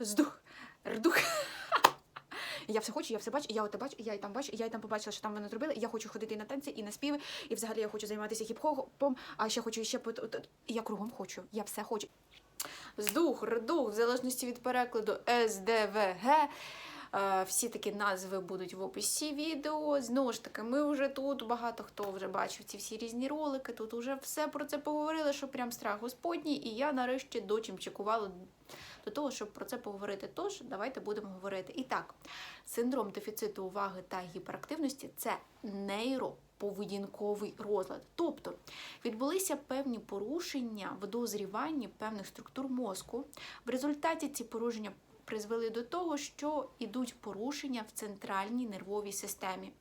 здух, рдух. Я все хочу, я все бачу, я оте бачу, я і там бачу, я і там побачила, що там вони зробили. Я хочу ходити і на танці, і на співи, і взагалі я хочу займатися хіп-хопом, а ще хочу ще я кругом хочу. Я все хочу. Здух, рдух, в залежності від перекладу СДВГ. Е, Всі такі назви будуть в описі відео. Знову ж таки, ми вже тут багато хто вже бачив ці всі різні ролики. Тут вже все про це поговорили, що прям страх Господній. І я нарешті дочимчикувала до того, щоб про це поговорити. Тож давайте будемо говорити. І так, синдром дефіциту уваги та гіперактивності це нейроповедінковий розлад. Тобто відбулися певні порушення в дозріванні певних структур мозку. В результаті ці порушення призвели до того, що йдуть порушення в центральній нервовій системі.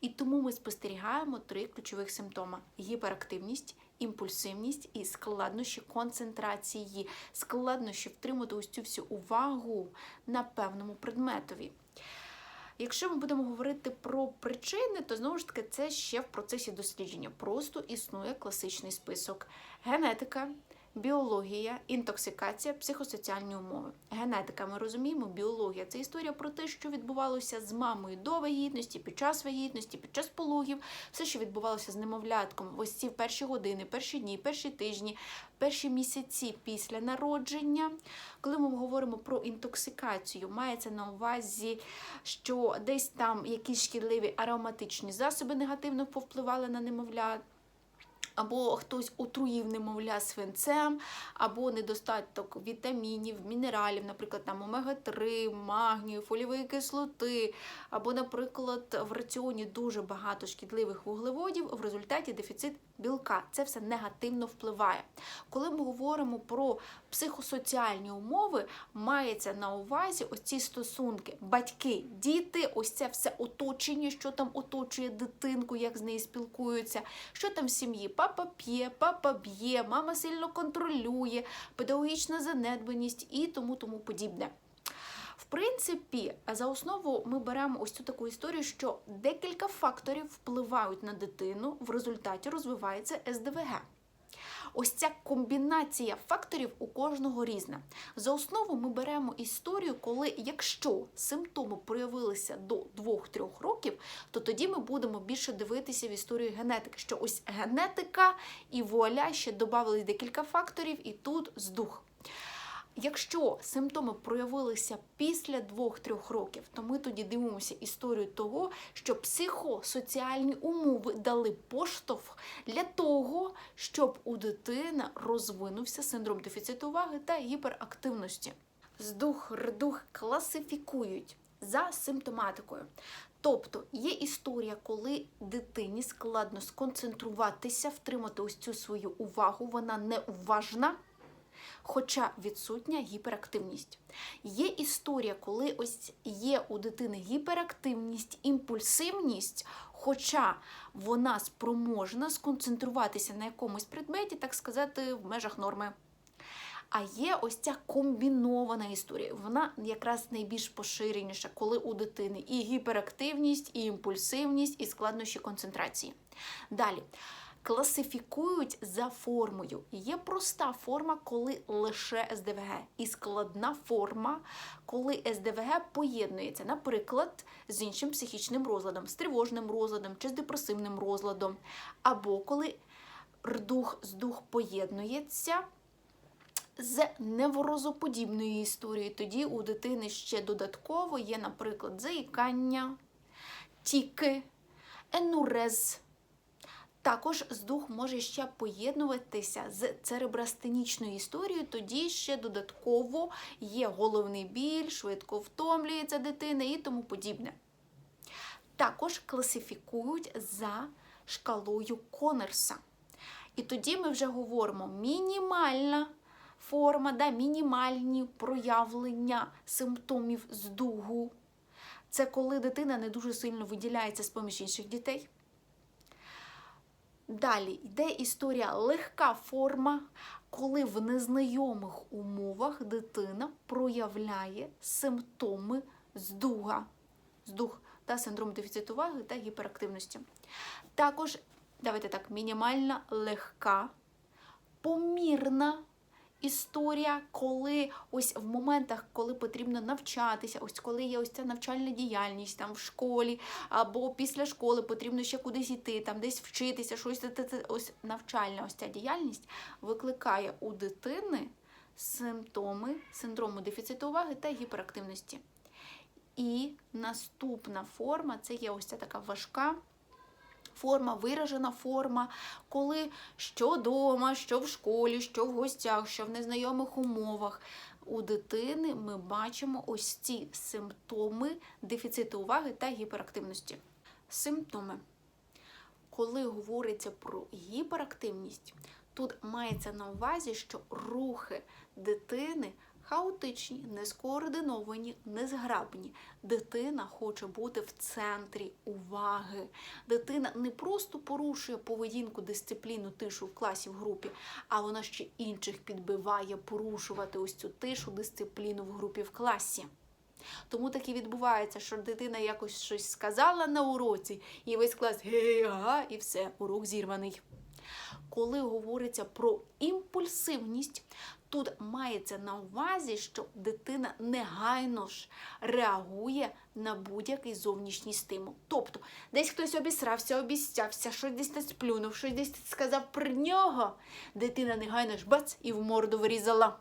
І тому ми спостерігаємо три ключових симптоми: гіперактивність, імпульсивність і складнощі концентрації, складнощі втримати ось цю всю увагу на певному предметові. Якщо ми будемо говорити про причини, то знову ж таки це ще в процесі дослідження. Просто існує класичний список: генетика, біологія, інтоксикація, психосоціальні умови. Генетика, ми розуміємо, біологія це історія про те, що відбувалося з мамою до вагітності, під час вагітності, під час пологів, все, що відбувалося з немовлятком, ось ці перші години, перші дні, перші тижні, перші місяці після народження. Коли ми говоримо про інтоксикацію, мається на увазі, що десь там якісь шкідливі ароматичні засоби негативно повпливали на немовлят. Або хтось отруїв немовля свинцем, або недостаток вітамінів, мінералів, наприклад, там омега-3, магнію, фолієвої кислоти, або, наприклад, в раціоні дуже багато шкідливих вуглеводів, в результаті дефіцит білка. Це все негативно впливає. Коли ми говоримо про психосоціальні умови, мається на увазі ось ці стосунки, батьки, діти, ось це все оточення, що там оточує дитинку, як з нею спілкуються, що там в сім'ї. Папа п'є, папа б'є, мама сильно контролює, педагогічна занедбаність і тому тому подібне. В принципі, за основу ми беремо ось цю таку історію, що декілька факторів впливають на дитину, в результаті розвивається СДВГ. Ось ця комбінація факторів у кожного різна. За основу ми беремо історію, коли якщо симптоми проявилися до 2-3 років, то тоді ми будемо більше дивитися в історію генетики, що ось генетика і вуаля ще додавались декілька факторів, і тут здух. Якщо симптоми проявилися після 2-3 років, то ми тоді дивимося історію того, що психосоціальні умови дали поштовх для того, щоб у дитини розвинувся синдром дефіциту уваги та гіперактивності. Здух, рдух класифікують за симптоматикою. Тобто є історія, коли дитині складно сконцентруватися, втримати ось цю свою увагу, вона неуважна хоча відсутня гіперактивність. Є історія, коли ось є у дитини гіперактивність, імпульсивність, хоча вона спроможна сконцентруватися на якомусь предметі, так сказати, в межах норми. А є ось ця комбінована історія. Вона якраз найбільш поширеніша, коли у дитини і гіперактивність, і імпульсивність, і складнощі концентрації. Далі класифікують за формою. Є проста форма, коли лише СДВГ, і складна форма, коли СДВГ поєднується, наприклад, з іншим психічним розладом, з тривожним розладом чи з депресивним розладом, або коли рдух здух поєднується. З неврозоподібною історією, тоді у дитини ще додатково є, наприклад, заїкання, тіки, енурез. Також здух може ще поєднуватися з церебрастенічною історією, тоді ще додатково є головний біль, швидко втомлюється дитина і тому подібне. Також класифікують за шкалою Конерса. І тоді ми вже говоримо мінімальна форма, да, мінімальні проявлення симптомів здугу. Це коли дитина не дуже сильно виділяється з поміж інших дітей. Далі йде історія легка форма, коли в незнайомих умовах дитина проявляє симптоми здуга, здуг та синдром дефіциту уваги та гіперактивності. Також, давайте так, мінімальна, легка, помірна історія, коли ось в моментах, коли потрібно навчатися, ось коли є ось ця навчальна діяльність там в школі або після школи потрібно ще кудись йти, там десь вчитися, щось ось навчальна ось ця діяльність викликає у дитини симптоми синдрому дефіциту уваги та гіперактивності. І наступна форма це є ось ця така важка форма, виражена форма, коли що вдома, що в школі, що в гостях, що в незнайомих умовах. У дитини ми бачимо ось ці симптоми дефіциту уваги та гіперактивності. Симптоми. Коли говориться про гіперактивність, тут мається на увазі, що рухи дитини хаотичні, нескоординовані, незграбні. Дитина хоче бути в центрі уваги. Дитина не просто порушує поведінку, дисципліну, тишу в класі, в групі, а вона ще інших підбиває порушувати ось цю тишу, дисципліну в групі в класі. Тому так і відбувається, що дитина якось щось сказала на уроці, і весь клас гей, ага, і все, урок зірваний. Коли говориться про імпульсивність, тут мається на увазі, що дитина негайно ж реагує на будь-який зовнішній стимул. Тобто, десь хтось обісрався, обіцявся, щось десь сплюнув, щось десь сказав про нього, дитина негайно ж бац і в морду вирізала.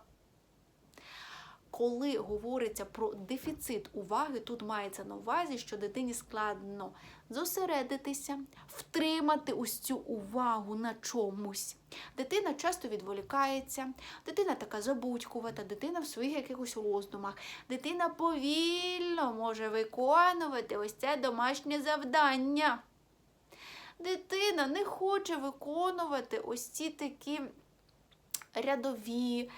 Коли говориться про дефіцит уваги, тут мається на увазі, що дитині складно зосередитися, втримати ось цю увагу на чомусь. Дитина часто відволікається, дитина така забудькувата, дитина в своїх якихось роздумах, дитина повільно може виконувати ось це домашнє завдання. Дитина не хоче виконувати ось ці такі рядові,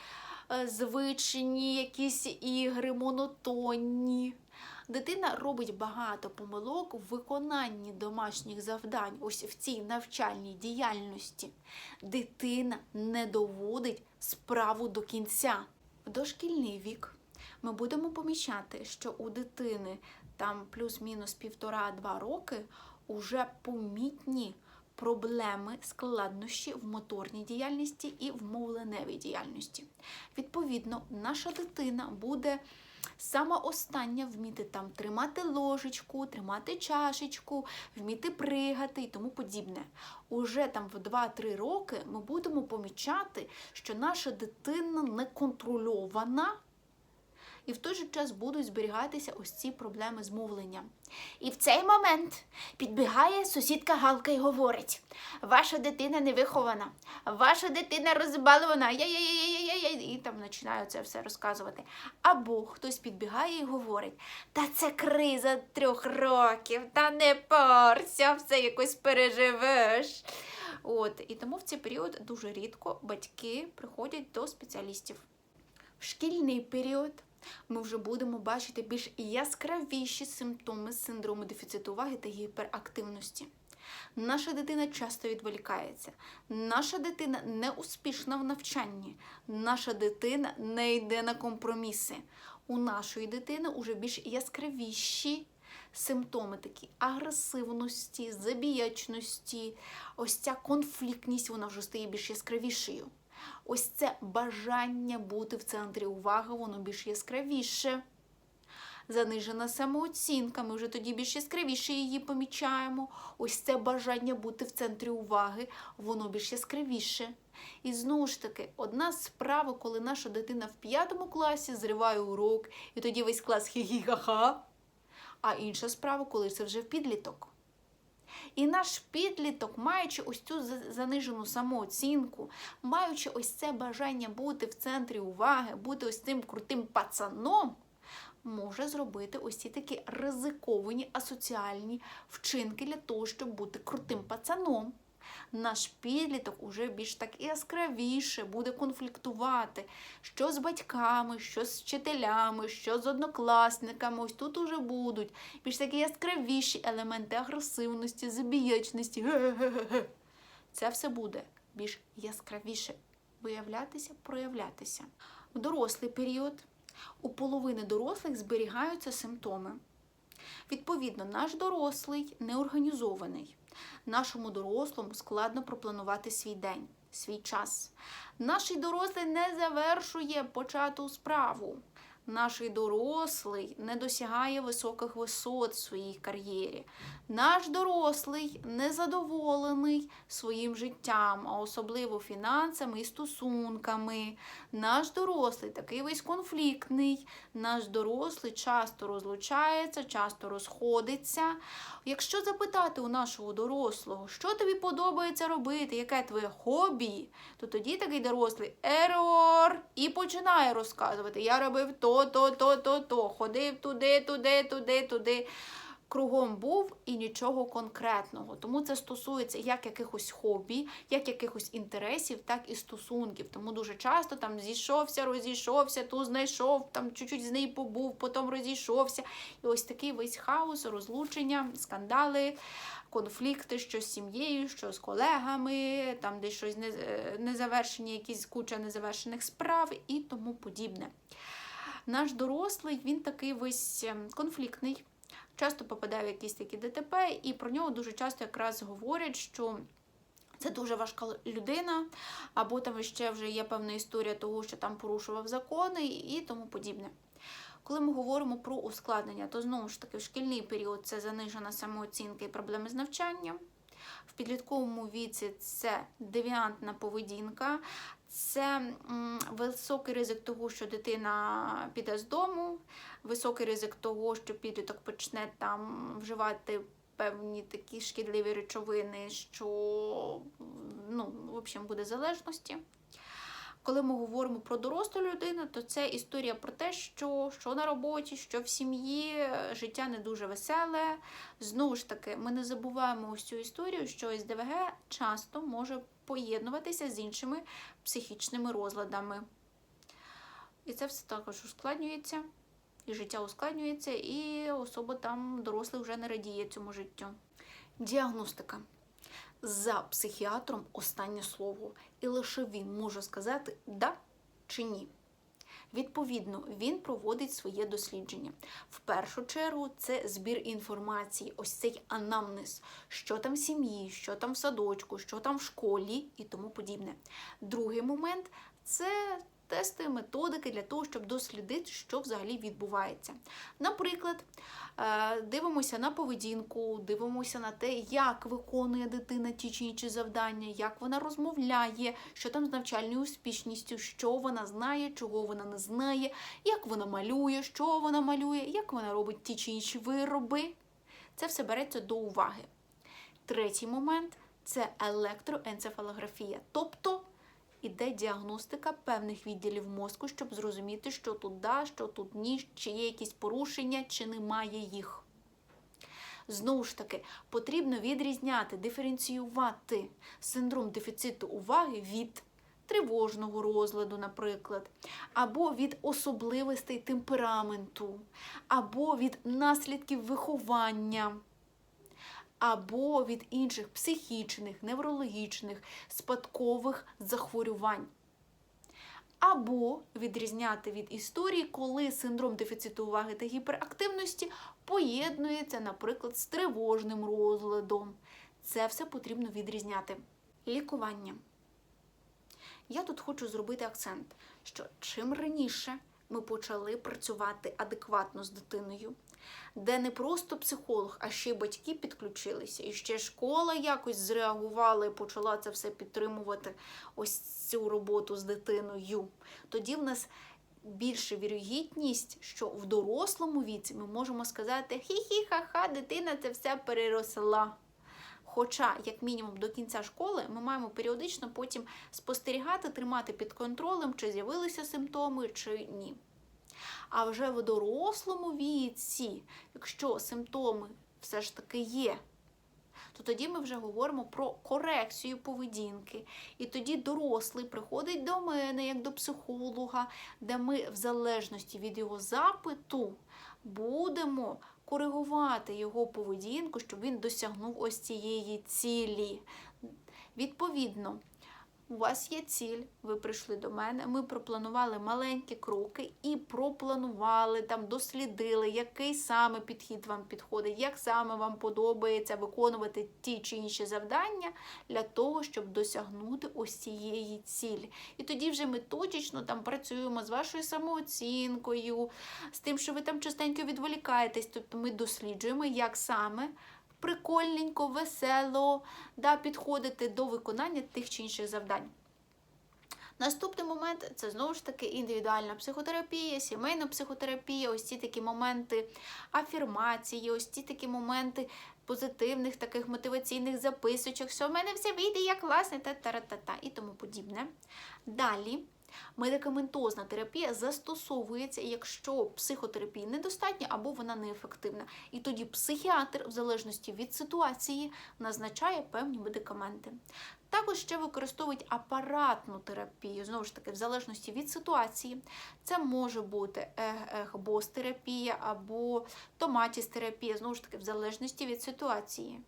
звичні якісь ігри, монотонні. Дитина робить багато помилок в виконанні домашніх завдань, ось в цій навчальній діяльності. Дитина не доводить справу до кінця. В дошкільний вік ми будемо помічати, що у дитини там плюс-мінус півтора-два роки уже помітні проблеми, складнощі в моторній діяльності і в мовленевій діяльності. Відповідно, наша дитина буде сама остання вміти там тримати ложечку, тримати чашечку, вміти пригати і тому подібне. Уже там в 2-3 роки ми будемо помічати, що наша дитина не контрольована. І в той же час будуть зберігатися ось ці проблеми з мовленням. І в цей момент підбігає сусідка Галка і говорить: ваша дитина не вихована, ваша дитина розбалована, яй-яй-яй-яй-яй, і там починаю це все розказувати. Або хтось підбігає і говорить: та це криза трьох років, та не парся, все якось переживеш. От, і тому в цей період дуже рідко батьки приходять до спеціалістів. В шкільний період ми вже будемо бачити більш яскравіші симптоми синдрому дефіциту уваги та гіперактивності. Наша дитина часто відволікається, наша дитина не успішна в навчанні, наша дитина не йде на компроміси. У нашої дитини вже більш яскравіші симптоми такі агресивності, забіячності, ось ця конфліктність, вона вже стає більш яскравішою. Ось це бажання бути в центрі уваги, воно більш яскравіше. Занижена самооцінка, ми вже тоді більш яскравіше її помічаємо. Ось це бажання бути в центрі уваги, воно більш яскравіше. І знову ж таки, одна справа, коли наша дитина в п'ятому класі зриває урок, і тоді весь клас хі-хі-ха-ха. А інша справа, коли це вже в підліток. І наш підліток, маючи ось цю за- занижену самооцінку, маючи ось це бажання бути в центрі уваги, бути ось цим крутим пацаном, може зробити ось ці такі ризиковані асоціальні вчинки для того, щоб бути крутим пацаном. Наш підліток уже більш так яскравіше буде конфліктувати, що з батьками, що з вчителями, що з однокласниками. Ось тут уже будуть більш такі яскравіші елементи агресивності, забіячності. Це все буде більш яскравіше виявлятися, проявлятися. В дорослий період у половини дорослих зберігаються симптоми. Відповідно, наш дорослий неорганізований. Нашому дорослому складно пропланувати свій день, свій час. Наш дорослий не завершує почату справу. Наш дорослий не досягає високих висот в своїй кар'єрі. Наш дорослий незадоволений своїм життям, а особливо фінансами і стосунками. Наш дорослий такий весь конфліктний. Наш дорослий часто розлучається, часто розходиться. Якщо запитати у нашого дорослого, що тобі подобається робити, яке твоє хобі, то тоді такий дорослий ерор і починає розказувати: Я робив то, то, то, то, то, ходив туди, туди, туди, туди. Кругом був і нічого конкретного. Тому це стосується як якихось хобі, як якихось інтересів, так і стосунків. Тому дуже часто там зійшовся, розійшовся, ту знайшов, там чуть-чуть з нею побув, потім розійшовся. І ось такий весь хаос, розлучення, скандали, конфлікти, що з сім'єю, що з колегами, там десь щось е, незавершені, якісь куча незавершених справ і тому подібне. Наш дорослий, він такий весь ем, конфліктний часто попадає в якісь такі ДТП, і про нього дуже часто якраз говорять, що це дуже важка людина, або там ще вже є певна історія того, що там порушував закони і тому подібне. Коли ми говоримо про ускладнення, то знову ж таки в шкільний період це занижена самооцінка і проблеми з навчанням. В підлітковому віці це девіантна поведінка, це високий ризик того, що дитина піде з дому, високий ризик того, що підліток почне там вживати певні такі шкідливі речовини, що ну, в общем, буде залежності. Коли ми говоримо про дорослу людину, то це історія про те, що, що на роботі, що в сім'ї, життя не дуже веселе. Знову ж таки, ми не забуваємо ось цю історію, що СДВГ часто може поєднуватися з іншими психічними розладами. І це все також ускладнюється, і життя ускладнюється, і особа там дорослий вже не радіє цьому життю. Діагностика. За психіатром останнє слово, і лише він може сказати да чи ні. Відповідно, він проводить своє дослідження. В першу чергу це збір інформації, ось цей анамнез, що там в сім'ї, що там в садочку, що там в школі і тому подібне. Другий момент це тести, методики для того, щоб дослідити, що взагалі відбувається. Наприклад, е, дивимося на поведінку, дивимося на те, як виконує дитина ті чи інші завдання, як вона розмовляє, що там з навчальною успішністю, що вона знає, чого вона не знає, як вона малює, що вона малює, як вона робить ті чи інші вироби. Це все береться до уваги. Третій момент це електроенцефалографія, тобто іде діагностика певних відділів мозку, щоб зрозуміти, що тут да, що тут ні, чи є якісь порушення, чи немає їх. Знову ж таки, потрібно відрізняти, диференціювати синдром дефіциту уваги від тривожного розладу, наприклад, або від особливостей темпераменту, або від наслідків виховання або від інших психічних, неврологічних, спадкових захворювань. Або відрізняти від історії, коли синдром дефіциту уваги та гіперактивності поєднується, наприклад, з тривожним розладом. Це все потрібно відрізняти. Лікування. Я тут хочу зробити акцент, що чим раніше ми почали працювати адекватно з дитиною, де не просто психолог, а ще й батьки підключилися, і ще школа якось зреагувала і почала це все підтримувати, ось цю роботу з дитиною. Тоді в нас більша вірогідність, що в дорослому віці ми можемо сказати хі-хі-ха-ха, дитина це все переросла. Хоча, як мінімум, до кінця школи ми маємо періодично потім спостерігати, тримати під контролем, чи з'явилися симптоми, чи ні. А вже в дорослому віці, якщо симптоми все ж таки є, то тоді ми вже говоримо про корекцію поведінки. І тоді дорослий приходить до мене як до психолога, де ми, в залежності від його запиту, будемо коригувати його поведінку, щоб він досягнув ось цієї цілі. Відповідно, у вас є ціль, ви прийшли до мене, ми пропланували маленькі кроки і пропланували, там, дослідили, який саме підхід вам підходить, як саме вам подобається виконувати ті чи інші завдання для того, щоб досягнути ось цієї цілі. І тоді вже ми точечно там працюємо з вашою самооцінкою, з тим, що ви там частенько відволікаєтесь. Тобто ми досліджуємо, як саме прикольненько, весело да, підходити до виконання тих чи інших завдань. Наступний момент це знову ж таки індивідуальна психотерапія, сімейна психотерапія, ось ці такі моменти афірмації, ось ці такі моменти позитивних таких мотиваційних записочок, що в мене все вийде як класне, та-та-та-та і тому подібне. Далі. Медикаментозна терапія застосовується, якщо психотерапії недостатньо або вона неефективна. І тоді психіатр, в залежності від ситуації, назначає певні медикаменти. Також ще використовують апаратну терапію, знову ж таки, в залежності від ситуації. Це може бути ехбос-терапія або томатіс-терапія, знову ж таки, в залежності від ситуації.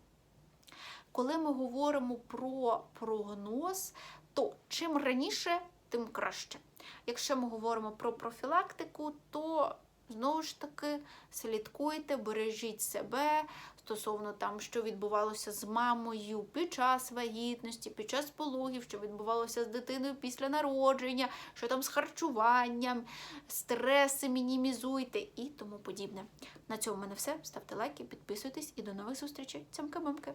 Коли ми говоримо про прогноз, то чим раніше, тим краще. Якщо ми говоримо про профілактику, то знову ж таки слідкуйте, бережіть себе стосовно там, що відбувалося з мамою під час вагітності, під час пологів, що відбувалося з дитиною після народження, що там з харчуванням, стреси мінімізуйте і тому подібне. На цьому в мене все. Ставте лайки, підписуйтесь і до нових зустрічей. Цямки-мамки!